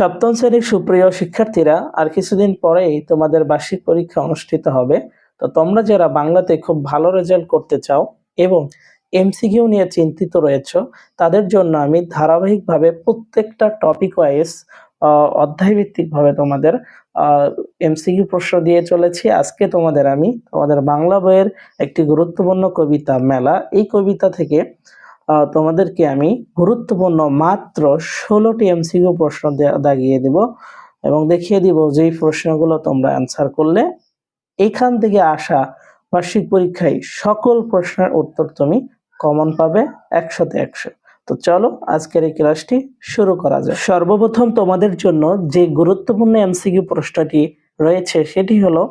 সপ্তম শ্রেণির সুপ্রিয় শিক্ষার্থীরা, আর কিছুদিন পরেই তোমাদের বার্ষিক পরীক্ষা অনুষ্ঠিত হবে। তো তোমরা যারা বাংলাতে খুব ভালো রেজাল্ট করতে চাও এবং এমসিকিউ নিয়ে চিন্তিত রয়েছ, তাদের জন্য আমি ধারাবাহিকভাবে প্রত্যেকটা টপিক ওয়াইজ অধ্যায় ভিত্তিকভাবে তোমাদের এমসিকিউ প্রশ্ন দিয়ে চলেছি। আজকে তোমাদের আমি তোমাদের বাংলা বইয়ের একটি গুরুত্বপূর্ণ কবিতা মেলা, এই কবিতা থেকে তোমাদেরকে আমি গুরুত্বপূর্ণ মাত্র ষোলোটি এমসিকিউ প্রশ্ন দাগিয়ে দিব এবং দেখিয়ে দিব যেই প্রশ্নগুলো তোমরা অ্যান্সার করলে এখান থেকে আসা বার্ষিক পরীক্ষায় সকল প্রশ্নের উত্তর তুমি কমন পাবে একশোতে একশো। তো চলো, আজকের এই ক্লাসটি শুরু করা যায় সর্বপ্রথম তোমাদের জন্য যে গুরুত্বপূর্ণ এমসিকিউ প্রশ্নটি রয়েছে সেটি হলো,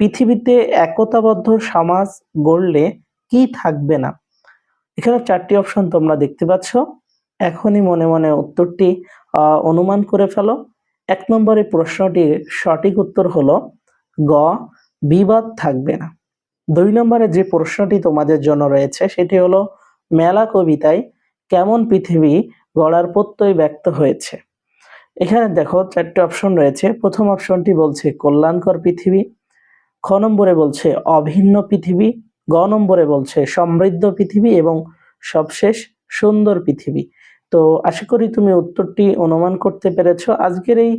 পৃথিবীতে একতাবদ্ধ সমাজ গড়লে কি থাকবে না? এখানে চারটি অপশন তোমরা দেখতে পাচ্ছ। এখনই মনে মনে উত্তরটি অনুমান করে ফেলো। এক নম্বরে প্রশ্নটির সঠিক উত্তর হলো গ, বিবাদ থাকবে না। দুই নম্বরে যে প্রশ্নটি তোমাদের জন্য রয়েছে, সেটি হলো মেলা কবিতায় কেমন পৃথিবী গড়ার প্রত্যয় ব্যক্ত হয়েছে। এখানে দেখো চারটি অপশন রয়েছে। প্রথম অপশনটি বলছে কল্যাণকর পৃথিবী, খ নম্বরে বলছে অভিন্ন পৃথিবী গ নম্বরে বলছে, সমৃদ্ধ পৃথিবী এবং সবশেষ সুন্দর পৃথিবী। তো আশা করি তুমি উত্তরটি অনুমান করতে পেরেছ। আজকের এই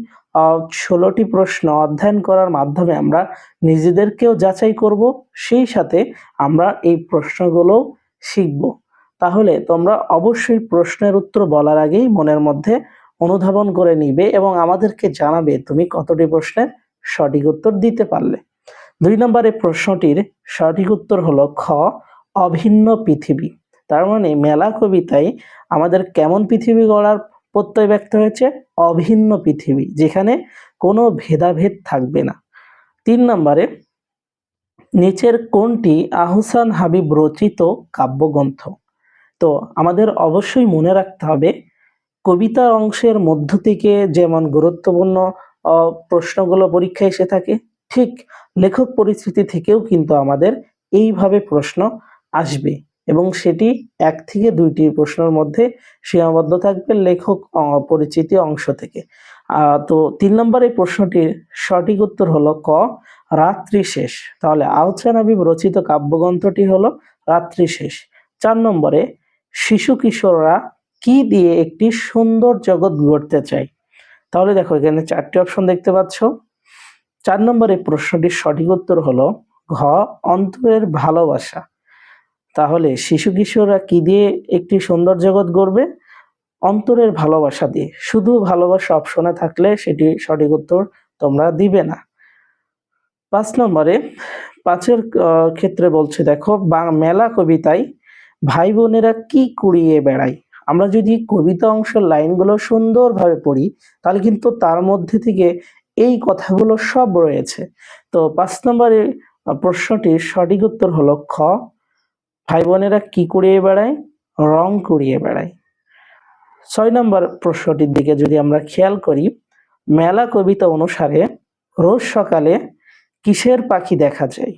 ষোলোটি প্রশ্ন অধ্যয়ন করার মাধ্যমে আমরা নিজেদেরকেও যাচাই করব, সেই সাথে আমরা এই প্রশ্নগুলো শিখব। তাহলে তোমরা অবশ্যই প্রশ্নের উত্তর বলার আগেই মনের মধ্যে অনুধাবন করে নিবে এবং আমাদেরকে জানাবে তুমি কতটি প্রশ্নের সঠিক উত্তর দিতে পারলে। দুই নম্বরের প্রশ্নটির সঠিক উত্তর হলো খ, অভিন্ন পৃথিবী। তার মানে মেলা কবিতায় আমাদের কেমন পৃথিবী গড়ার প্রত্যয় ব্যক্ত হয়েছে? অভিন্ন পৃথিবী, যেখানে কোনো ভেদাভেদ থাকবে না। তিন নম্বরে, নিচের কোনটি আহসান হাবিব রচিত কাব্যগ্রন্থ? তো আমাদের অবশ্যই মনে রাখতে হবে কবিতা অংশের মধ্য থেকে যেমন গুরুত্বপূর্ণ প্রশ্নগুলো পরীক্ষায় এসে থাকে ঠিক লেখক পরিস্থিতি থেকেও কিন্তু আমাদের এইভাবে প্রশ্ন আসবে এবং সেটি এক থেকে দুইটি প্রশ্নের মধ্যে সীমাবদ্ধ থাকবে লেখক পরিচিতি অংশ থেকে। তো তিন নম্বর এই প্রশ্নটির সঠিক উত্তর হলো ক, রাত্রি শেষ। তাহলে আহসান হাবিব রচিত কাব্যগ্রন্থটি হলো রাত্রি শেষ। চার নম্বরে, শিশু কিশোররা কি দিয়ে একটি সুন্দর জগৎ গড়তে চায়? তাহলে দেখো এখানে চারটি অপশন দেখতে পাচ্ছ। চার নম্বরে প্রশ্নটির সঠিক উত্তর হলো ঘ, অন্তরের ভালোবাসা। তাহলে শিশু কিশোররা কি দিয়ে একটি সুন্দর জগৎ গড়বে? অন্তরের ভালোবাসা দিয়ে। শুধু ভালোবাসা অপশনে থাকলে সেটি সঠিক উত্তর তোমরা দিবে না। পাঁচ নম্বরে পাঁচের ক্ষেত্রে বলছে, দেখো মেলা কবিতায় ভাই বোনেরা কি কুড়িয়ে বেড়ায়? আমরা যদি কবিতা অংশের লাইনগুলো সুন্দরভাবে পড়ি, তাহলে কিন্তু তার মধ্যে থেকে এই কথাগুলো সব রয়েছে। তো পাঁচ নম্বরে প্রশ্নটির সঠিক উত্তর হলো খ। ভাই বোনেরা কি কুড়িয়ে বেড়ায়? রং কুড়িয়ে বেড়ায়। ছয় নম্বর প্রশ্নটির দিকে যদি আমরা খেয়াল করি, মেলা কবিতা অনুসারে রোজ সকালে কিসের পাখি দেখা যায়?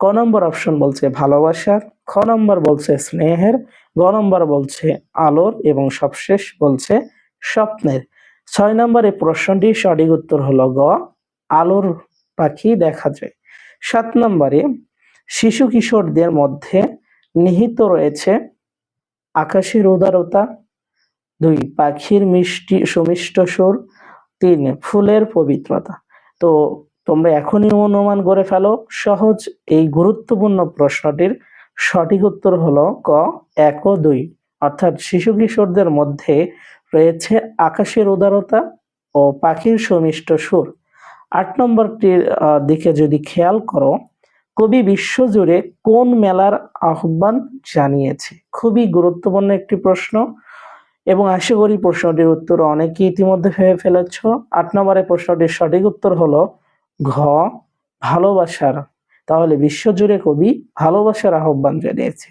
ক নম্বর অপশন বলছে ভালোবাসার, খ নম্বর বলছে স্নেহের, গ নম্বর বলছে আলোর এবং সবশেষ বলছে স্বপ্নের। ছয় নম্বরে প্রশ্নটির সঠিক উত্তর হলো গ, আলোর পাখি দেখা যায়। সাত নম্বরে, শিশু কিশোরদের মধ্যে নিহিত রয়েছে আকাশের উদারতা দুই পাখির মিষ্টি, সুমিষ্ট সুর, তিন ফুলের পবিত্রতা। তো তোমরা এখনই অনুমান করে ফেলো, সহজ এই গুরুত্বপূর্ণ প্রশ্নটির সঠিক উত্তর হলো ক, এক ও দুই। অর্থাৎ শিশু কিশোরদের মধ্যে রয়েছে আকাশের উদারতা ও পাখির সুমিষ্ট সুর। আট নম্বরটির দিকে যদি খেয়াল করো, কবি বিশ্বজুড়ে কোন মেলার আহ্বান জানিয়েছে? খুবই গুরুত্বপূর্ণ একটি প্রশ্ন এবং আশা করি প্রশ্নটির উত্তর অনেকেই ইতিমধ্যে ভেবে ফেলেছ। আট নম্বরে প্রশ্নটির সঠিক উত্তর হলো ঘ, ভালোবাসার। তাহলে বিশ্বজুড়ে কবি ভালোবাসার আহ্বান জানিয়েছে।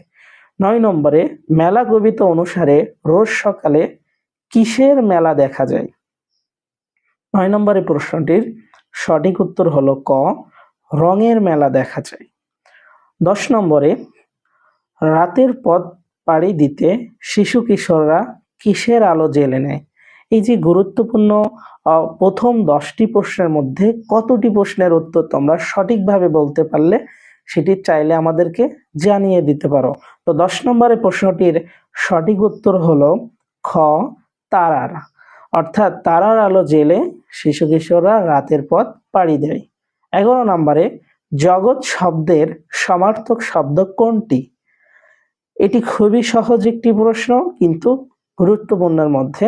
নয় নম্বরে, মেলা কবিতা অনুসারে রোজ সকালে কিসের মেলা দেখা যায়? নয় নম্বরের প্রশ্নটির সঠিক উত্তর হলো ক, রঙের মেলা দেখা যায়। দশ নম্বরে, রাতের পথ পাড়ি দিতে শিশু কিশোররা কিসের আলো জেলে নেয়? এই যে গুরুত্বপূর্ণ প্রথম দশটি প্রশ্নের মধ্যে কতটি প্রশ্নের উত্তর তোমরা সঠিকভাবে বলতে পারলে সেটি চাইলে আমাদেরকে জানিয়ে দিতে পারো। তো দশ নম্বরের প্রশ্নটির সঠিক উত্তর হলো খ তারার। অর্থাৎ তারার আলো জেলে শিশু কিশোররা রাতের পথ পাড়ি দেয়। এগারো নম্বরে, জগৎ শব্দের সমার্থক শব্দ কোনটি? এটি খুবই সহজ একটি প্রশ্ন, কিন্তু গুরুত্বপূর্ণের মধ্যে।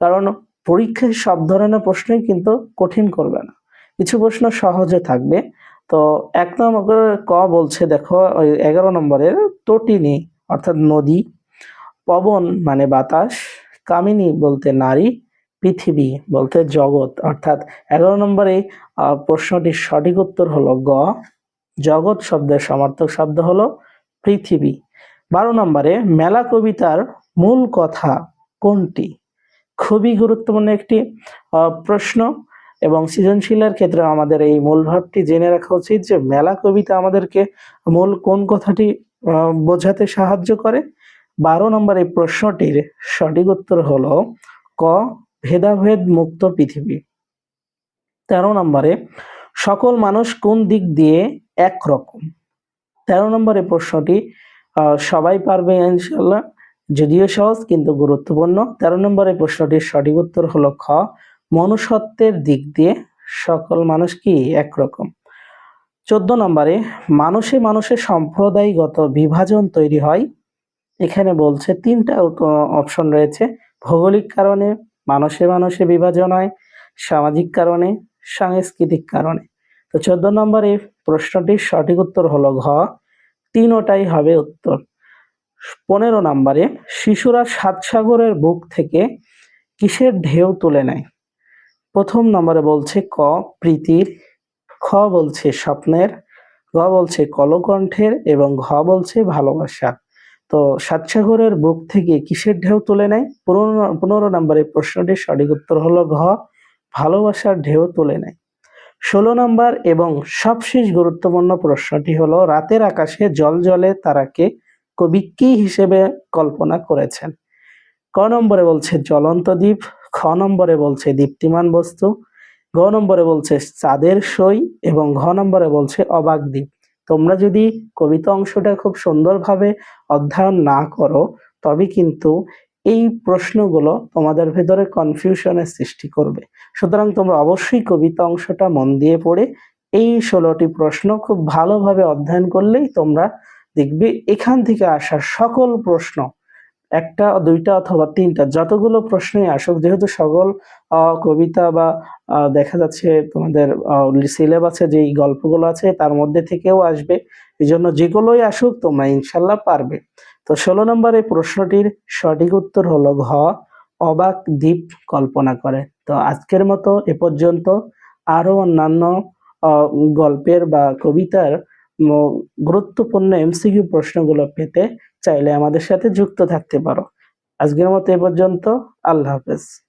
কারণ পরীক্ষায় সব ধরনের প্রশ্নই কিন্তু কঠিন করবে না। কিছু প্রশ্ন সহজে থাকবে। তো এক নম্বর ক বলছে, দেখো এগারো নম্বরের তটিনী, অর্থাৎ নদী, পবন মানে বাতাস কামিনী বলতে নারী, পৃথিবী বলতে জগৎ। অর্থাৎ এগারো নম্বরে প্রশ্নটির সঠিক উত্তর হলো গ। জগৎ শব্দের সমার্থক শব্দ হলো পৃথিবী। বারো নম্বরে, মেলা কবিতার মূল কথা কোনটি? খুবই গুরুত্বপূর্ণ একটি প্রশ্ন এবং সৃজনশীলের ক্ষেত্রে আমাদের এই মূল ভাবটি জেনে রাখা উচিত যে মেলা কবিতা আমাদেরকে মূল কোন কথাটি বোঝাতে সাহায্য করে। বারো নম্বর এই প্রশ্নটির সঠিক উত্তর হলো ক, ভেদাভেদ মুক্ত পৃথিবী। তেরো নম্বরে, সকল মানুষ কোন দিক দিয়ে একরকম? তেরো নম্বরের প্রশ্নটি সবাই পারবে ইনশাল্লাহ যদিও সহজ, কিন্তু গুরুত্বপূর্ণ। তেরো নম্বরের প্রশ্নটির সঠিক উত্তর হলো খ, মনুষ্যত্বের দিক দিয়ে সকল মানুষ কি একরকম? চোদ্দ নম্বরে, মানুষে মানুষে সম্প্রদায়গত বিভাজন তৈরি হয় এখানে বলছে তিনটা অপশন রয়েছে। ভৌগোলিক কারণে, মানুষে মানুষে বিভাজন হয়। সামাজিক কারণে, সাংস্কৃতিক কারণে। তো চোদ্দ নম্বরে প্রশ্নটির সঠিক উত্তর হলো ঘ। তিনোটাই হবে উত্তর। পনেরো নম্বরে, শিশুরা সাত সাগরের বুক থেকে কিসের ঢেউ তুলে নেয়? প্রথম নম্বরে বলছে ক, প্রীতির। খ বলছে স্বপ্নের। গ বলছে কলকণ্ঠের এবং ঘ বলছে ভালোবাসার। তো সাতসাগরের বুক থেকে কিসের ঢেউ তুলে নেয়? পনেরো নম্বরের প্রশ্নটির সঠিক উত্তর হলো ঘ, ভালোবাসার ঢেউ তুলে নেয়। ষোলো নম্বর এবং সবশেষ গুরুত্বপূর্ণ প্রশ্নটি হলো, রাতের আকাশে জল জলে তারাকে কবি কি হিসেবে কল্পনা করেছেন? ক নম্বরে বলছে জ্বলন্ত দ্বীপ, খ নম্বরে বলছে দীপ্তিমান বস্তু, গ নম্বরে বলছে চাঁদের সই এবং ঘ নম্বরে বলছে অবাক দ্বীপ। তোমরা যদি কবিতা অংশটা খুব সুন্দরভাবে অধ্যয়ন না করো, তবে কিন্তু এই প্রশ্নগুলো তোমাদের ভেতরে কনফিউশনের সৃষ্টি করবে। সুতরাং তোমরা অবশ্যই কবিতা অংশটা মন দিয়ে পড়ে এই ষোলোটি প্রশ্ন খুব ভালোভাবে অধ্যয়ন করলেই তোমরা দেখবে এখান থেকে আসা সকল প্রশ্ন একটা, দুইটা অথবা তিনটা, যতগুলো প্রশ্নই আসুক, যেহেতু সকল কবিতা বা দেখা যাচ্ছে তোমাদের সিলেবাসে যেই গল্পগুলো আছে, তার মধ্যে থেকেও আসবে। এই জন্য যেগুলোই আসুক, তোমরা ইনশাল্লাহ পারবে। তো ষোলো নম্বর এই প্রশ্নটির সঠিক উত্তর হলো ঘ, অবাক দ্বীপ কল্পনা করে। তো আজকের মতো এ পর্যন্ত। আরও অন্যান্য গল্পের বা কবিতার গুরুত্বপূর্ণ এমসিকিউ প্রশ্নগুলো পেতে চাইলে আমাদের সাথে যুক্ত থাকতে পারো। আজকের মতো এ পর্যন্ত আল্লাহ হাফেজ।